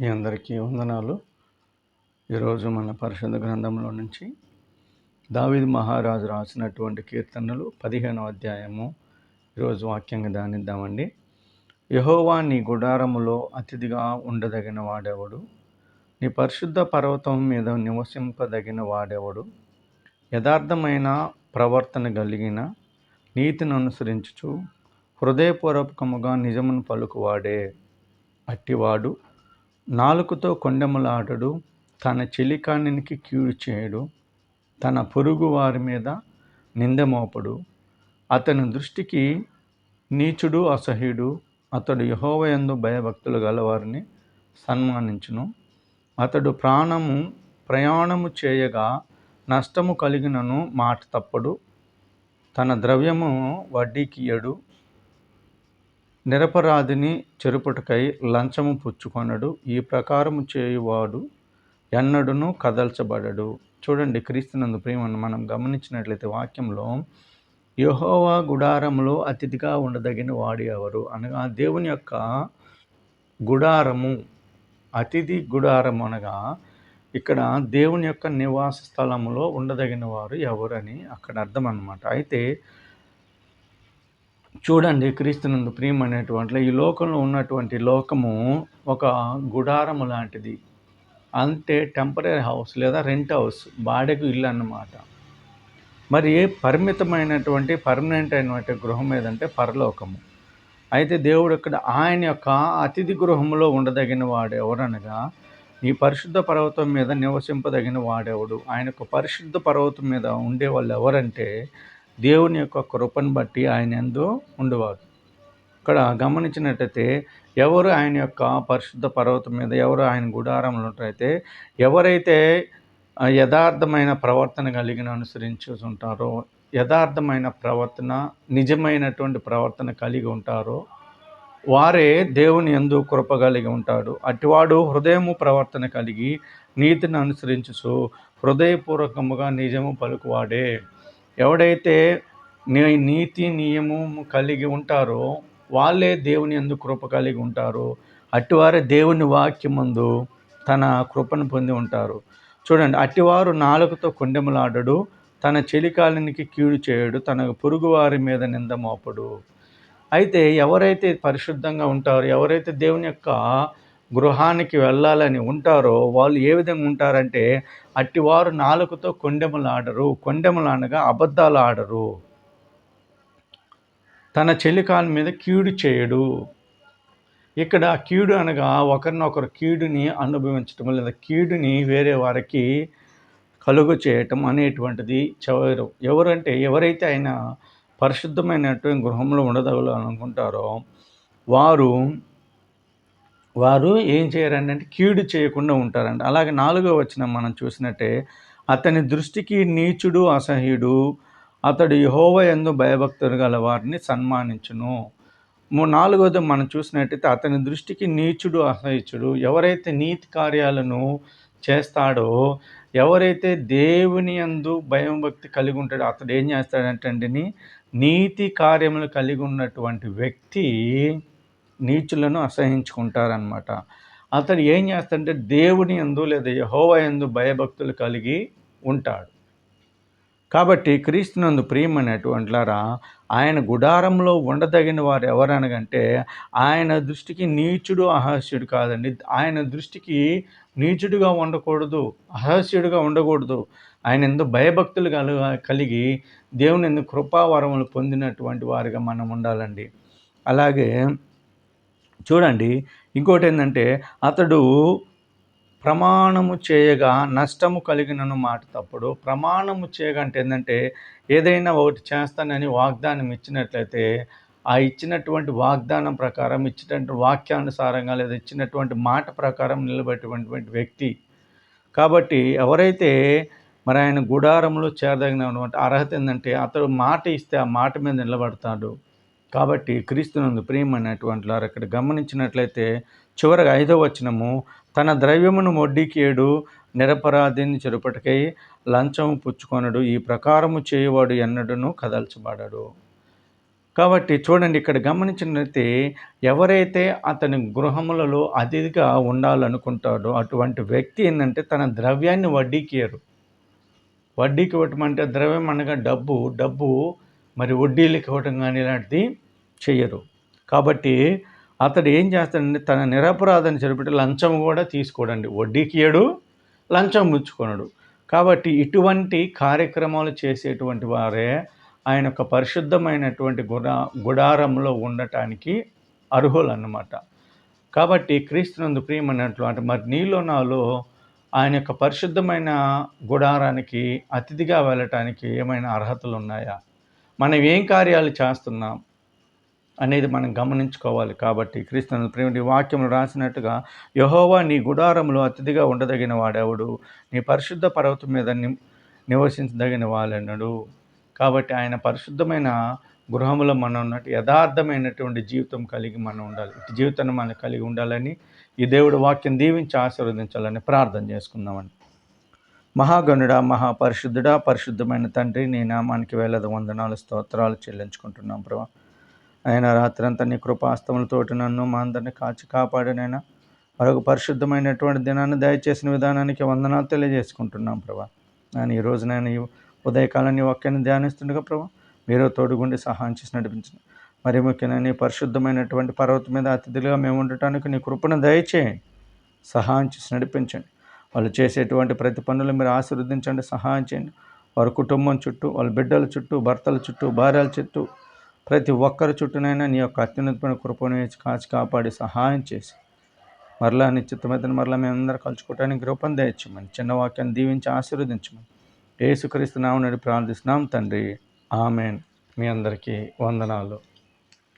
మీ అందరికీ వందనాలు. ఈరోజు మన పరిశుద్ధ గ్రంథంలో నుంచి దావిద్ మహారాజు రాసినటువంటి కీర్తనలు పదిహేనవ అధ్యాయము. ఈరోజు వాక్యంగా దానిద్దామండి యహోవా నీ గుడారములో అతిథిగా ఉండదగిన వాడెవడు? నీ పరిశుద్ధ పర్వతం మీద నివసింపదగిన వాడెవడు? యథార్థమైన ప్రవర్తన కలిగిన నీతిని అనుసరించుచు హృదయపూర్వకముగా నిజమును పలుకువాడే అట్టివాడు నాలుకతో కొండెములాడడు తన చెలికానికి కీడు చేయడు తన పొరుగు వారి మీద నిందమోపడు అతని దృష్టికి నీచుడు అసహ్యుడు అతడు యహోవయందు భయభక్తులు గలవారిని సన్మానించును. అతడు ప్రాణము ప్రయాణము చేయగా నష్టము కలిగినను మాట తప్పడు. తన ద్రవ్యము వడ్డీకియడు నిరపరాధిని చెరుపుటకై లంచము పుచ్చుకొనడు. ఈ ప్రకారము చేయువాడు ఎన్నడును కదల్చబడడు. చూడండి క్రీస్తునందు ప్రేమను మనం గమనించినట్లయితే వాక్యంలో యహోవా గుడారంలో అతిథిగా ఉండదగిన వాడు ఎవరు? అనగా దేవుని యొక్క గుడారము అతిథి గుడారం అనగా ఇక్కడ దేవుని యొక్క నివాస స్థలములో ఉండదగిన వారు ఎవరని అక్కడ అర్థం అనమాట అయితే చూడండి క్రీస్తునందు ప్రియం అనేటువంటి ఈ లోకంలో ఉన్నటువంటి లోకము ఒక గుడారము లాంటిది. అంటే టెంపరీ హౌస్ లేదా రెంట్ హౌస్ బాడకు ఇల్లు అన్నమాట. మరి పరిమితమైనటువంటి పర్మనెంట్ అయినటువంటి గృహం ఏదంటే పరలోకము. అయితే దేవుడు ఇక్కడ ఆయన యొక్క అతిథి గృహంలో ఉండదగిన వాడు ఎవరనగా ఈ పరిశుద్ధ పర్వతం మీద నివసింపదగిన వాడెవడు? ఆయన యొక్క పరిశుద్ధ పర్వతం మీద ఉండే వాళ్ళు ఎవరంటే దేవుని యొక్క కృపను బట్టి ఆయన ఎందు ఉండేవారు. ఇక్కడ గమనించినట్టయితే ఎవరు ఆయన యొక్క పరిశుద్ధ పర్వతం మీద ఎవరు ఆయన గుడారంలో ఉంటారైతే ఎవరైతే యథార్థమైన ప్రవర్తన కలిగిన అనుసరించుంటారో యథార్థమైన ప్రవర్తన నిజమైనటువంటి ప్రవర్తన కలిగి ఉంటారో వారే దేవుని ఎందు కృప కలిగి ఉంటాడు. అటివాడు హృదయము ప్రవర్తన కలిగి నీతిని అనుసరించు హృదయపూర్వకముగా నిజము పలుకువాడే. ఎవడైతే నీతి నియమము కలిగి ఉంటారో వాళ్ళే దేవుని ఎందు కృప కలిగి ఉంటారు. అట్టివారే దేవుని వాక్యమందు తన కృపను పొంది ఉంటారు. చూడండి అట్టివారు నాలుగుతో కొండెములాడడు తన చెలికాలనికి కీడు చేయడు తన పొరుగువారి మీద నింద మోపడు. అయితే ఎవరైతే పరిశుద్ధంగా ఉంటారో ఎవరైతే దేవుని యొక్క గృహానికి వెళ్ళాలని ఉంటారో వాళ్ళు ఏ విధంగా ఉంటారంటే అట్టివారు నాలుగుతో కొండెములు ఆడరు కొండెములు అనగా అబద్ధాలు ఆడరు. తన చెలికాల మీద కీడు చేయడు. ఇక్కడ కీడు అనగా ఒకరినొకరు కీడుని అనుభవించటం లేదా కీడుని వేరే వారికి కలుగు చేయటం అనేటువంటిది చెవరు ఎవరంటే ఎవరైతే ఆయన పరిశుద్ధమైనటువంటి గృహంలో ఉండదగలు అనుకుంటారో వారు వారు ఏం చేయరండి అంటే కీడు చేయకుండా ఉంటారండి. అలాగే నాలుగో వచ్చిన మనం చూసినట్టే అతని దృష్టికి నీచుడు అసహ్యుడు అతడు యహోవ ఎందు భయభక్తులు గల వారిని సన్మానించును. నాలుగోది మనం చూసినట్టయితే అతని దృష్టికి నీచుడు అసహించుడు ఎవరైతే నీతి కార్యాలను చేస్తాడో ఎవరైతే దేవుని అందు భయం భక్తి కలిగి ఉంటాడో అతడు ఏం చేస్తాడంటే నీతి కార్యములు కలిగి ఉన్నటువంటి వ్యక్తి నీచులను అసహించుకుంటారనమాట అతడు ఏం చేస్తాడంటే దేవుని ఎందు లేదా యహోవ ఎందు భయభక్తులు కలిగి ఉంటాడు. కాబట్టి క్రీస్తునందు ప్రియమైనటువంటిలారా ఆయన గుడారంలో ఉండదగిన వారు ఎవరనగంటే ఆయన దృష్టికి నీచుడు అహస్యుడు కాదండి. ఆయన దృష్టికి నీచుడుగా ఉండకూడదు అహస్యుడుగా ఉండకూడదు. ఆయన ఎందుకు భయభక్తులు కలిగి దేవుని ఎందుకు కృపావరములు పొందినటువంటి వారిగా మనం ఉండాలండి. అలాగే చూడండి ఇంకోటి ఏంటంటే అతడు ప్రమాణము చేయగా నష్టము కలిగినను మాట తప్పుడు. ప్రమాణము చేయగా అంటే ఏంటంటే ఏదైనా ఒకటి చేస్తానని వాగ్దానం ఇచ్చినట్లయితే ఆ ఇచ్చినటువంటి వాగ్దానం ప్రకారం ఇచ్చినటువంటి వాక్యానుసారంగా లేదా ఇచ్చినటువంటి మాట ప్రకారం నిలబెట్టినటువంటి వ్యక్తి. కాబట్టి ఎవరైతే మరి ఆయన గుడారంలో చేరదగినటువంటి అర్హత ఏంటంటే అతడు మాట ఇస్తే ఆ మాట మీద నిలబడతాడు. కాబట్టి క్రీస్తునందు ప్రియమైనటువంటి వారు అక్కడ గమనించినట్లయితే చివరిగా ఐదో వచనము తన ద్రవ్యమును మొడ్డికేడు నిరపరాధిని చెరుపటికై లంచము పుచ్చుకొనడు ఈ ప్రకారము చేయవాడు ఎన్నడను కదల్చబడడు. కాబట్టి చూడండి ఇక్కడ గమనించినట్లయితే ఎవరైతే అతని గృహములలో అతిథిగా ఉండాలనుకుంటాడో అటువంటి వ్యక్తి ఏంటంటే తన ద్రవ్యాన్ని వడ్డీకి వడ్డీకి ఇవ్వటం అంటే ద్రవ్యం అనగా డబ్బు డబ్బు మరి వడ్డీలకు ఇవ్వటం కానీ ఇలాంటిది చెయ్యరు. కాబట్టి అతడు ఏం చేస్తాడంటే తన నిరపరాధాన్ని చెరిపెట్టి లంచం కూడా తీసుకోడండి. వడ్డీకి ఇయ్యడు లంచం ముచ్చుకోనడు కాబట్టి ఇటువంటి కార్యక్రమాలు చేసేటువంటి వారే ఆయన యొక్క పరిశుద్ధమైనటువంటి గుడా గుడారంలో ఉండటానికి అర్హులు అన్నమాట కాబట్టి క్రీస్తునందు ప్రియమైనట్లు అంటే మరి నీలో నాలో ఆయన యొక్క పరిశుద్ధమైన గుడారానికి అతిథిగా వెళ్ళటానికి ఏమైనా అర్హతలు ఉన్నాయా మనం ఏం కార్యాలు చేస్తున్నాం అనేది మనం గమనించుకోవాలి. కాబట్టి క్రీస్తుని ప్రేమిటి వాక్యంలో రాసినట్టుగా యహోవా నీ గుడారంలో అతిథిగా ఉండదగిన వాడెవడు? నీ పరిశుద్ధ పర్వతం మీద నివసించదగిన వాళ్ళన్నాడు కాబట్టి ఆయన పరిశుద్ధమైన గృహంలో మనం ఉన్నట్టు యథార్థమైనటువంటి జీవితం కలిగి మనం ఉండాలి. ఇటు జీవితాన్ని మనం కలిగి ఉండాలని ఈ దేవుడు వాక్యం దీవించి ఆశీర్వదించాలని ప్రార్థన చేసుకుందామండి. మహాగణుడా మహాపరిశుద్ధుడా పరిశుద్ధమైన తండ్రి నీ నామానికి వేలది వందనాలు స్తోత్రాలు చెల్లించుకుంటున్నాం ప్రభా. ఆయన రాత్రంతా నీ కృపాస్తములతోటి నన్ను మా అందరిని కాచి కాపాడినైనా మరొక పరిశుద్ధమైనటువంటి దినాన్ని దయచేసిన విధానానికి వందనాలు తెలియజేసుకుంటున్నాం ప్రభా. నేను ఈరోజు నేను ఉదయకాలాన్ని వాక్యాన్ని ధ్యానిస్తుండగా ప్రభా మీరు తోడుగుండి సహాయం చేసి నడిపించండి మరి ముఖ్యంగా నీ పరిశుద్ధమైనటువంటి పర్వతం మీద అతిథులుగా మేము ఉండటానికి నీ కృపను దయచేయండి. సహాయం చేసి నడిపించండి. వాళ్ళు చేసేటువంటి ప్రతి పనులు మీరు ఆశీర్వదించండి సహాయం చేయండి. వారి కుటుంబం చుట్టూ వాళ్ళ బిడ్డల చుట్టూ భర్తల చుట్టూ భార్యల చుట్టూ ప్రతి ఒక్కరి చుట్టూనైనా నీ యొక్క అత్యున్నతమైన కృపను కాచి కాపాడి సహాయం చేసి మరలా నిశ్చితమైన మరలా మేమందరూ కలుసుకోవడానికి రూపం దయచ్చమని చిన్న వాక్యాన్ని దీవించి ఆశీర్వదించమని ఏసుక్రీస్తు నామని ప్రార్థిస్తున్నాం తండ్రి. ఆమెన్. మీ అందరికీ వందనాలు.